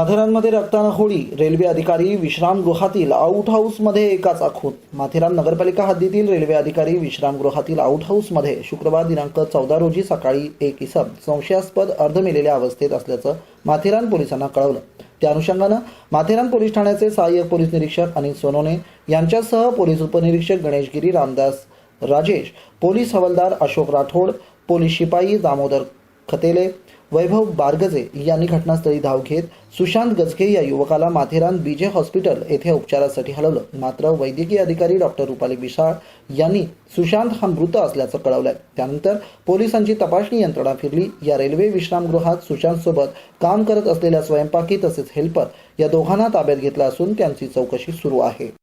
माथेरानमध्ये रक्तानं Holi. Railway अधिकारी विश्रामगृहातील out हाऊसमध्ये एकाच आखूत माथेरान नगरपालिका हद्दीतील रेल्वे अधिकारी विश्रामगृहातील आउट हाऊसमध्ये शुक्रवार दिनांक चौदा रोजी सकाळी एक इसम संशयास्पद अर्धमेलेल्या अवस्थेत असल्याचं माथेरान पोलिसांना कळवलं. त्या अनुषंगानं माथेरान पोलीस ठाण्याचे सहाय्यक पोलीस निरीक्षक अनिल सोनोने यांच्यासह पोलीस उपनिरीक्षक गणेशगिरी रामदास राजेश पोलीस हवालदार अशोक राठोड पोलीस शिपाई दामोदर खतेले वैभव बारगजे यांनी घटनास्थळी धाव घेत सुशांत गजके या युवकाला माथेरान बीजे हॉस्पिटल येथे उपचारासाठी हलवलं. मात्र वैद्यकीय अधिकारी डॉक्टर रुपाली विशाळ यांनी सुशांत हा मृत असल्याचं कळवलंय. त्यानंतर पोलिसांची तपासणी यंत्रणा फिरली. या रेल्वे विश्रामगृहात सुशांत सोबत काम करत असलेल्या स्वयंपाकी तसेच हेल्पर या दोघांना ताब्यात घेतला असून त्यांची चौकशी सुरू आहे.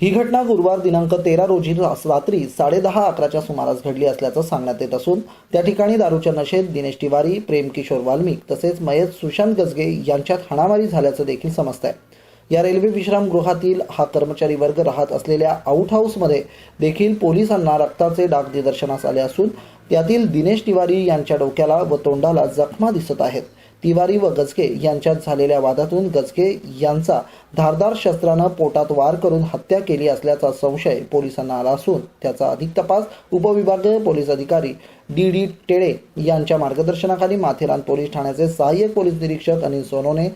ही घटना गुरुवार दिनांक तेरा रोजी रात्री साडेदहा अकराच्या सुमारास घडली असल्याचं सांगण्यात येत असून त्या ठिकाणी दारूच्या नशेत दिनेश तिवारी प्रेम किशोर वाल्मिक तसेच मयत सुशांत गजगे यांच्यात हाणामारी झाल्याचं देखील समजत आहे या रेल्वे विश्रामगृहातील हा कर्मचारी वर्ग राहत असलेल्या आउट हाऊसमध्ये देखील पोलिसांना रक्ताचे डाग निदर्शनास आले असून त्यातील दिनेश तिवारी यांच्या डोक्याला व तोंडाला जखमा दिसत आहेत. तिवारी व गजके यांच्यात झालेल्या वादातून गजके यांचा धारदार शस्त्रानं पोटात वार करून हत्या केली असल्याचा संशय पोलिसांना आला असून त्याचा अधिक तपास उपविभागीय पोलीस अधिकारी डी डी टेळे यांच्या मार्गदर्शनाखाली माथेरान पोलीस ठाण्याचे सहाय्यक पोलीस निरीक्षक अनिल सोनोने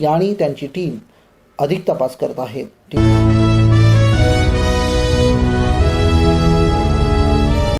यांनी त्यांची टीम अधिक तपास करत आहे.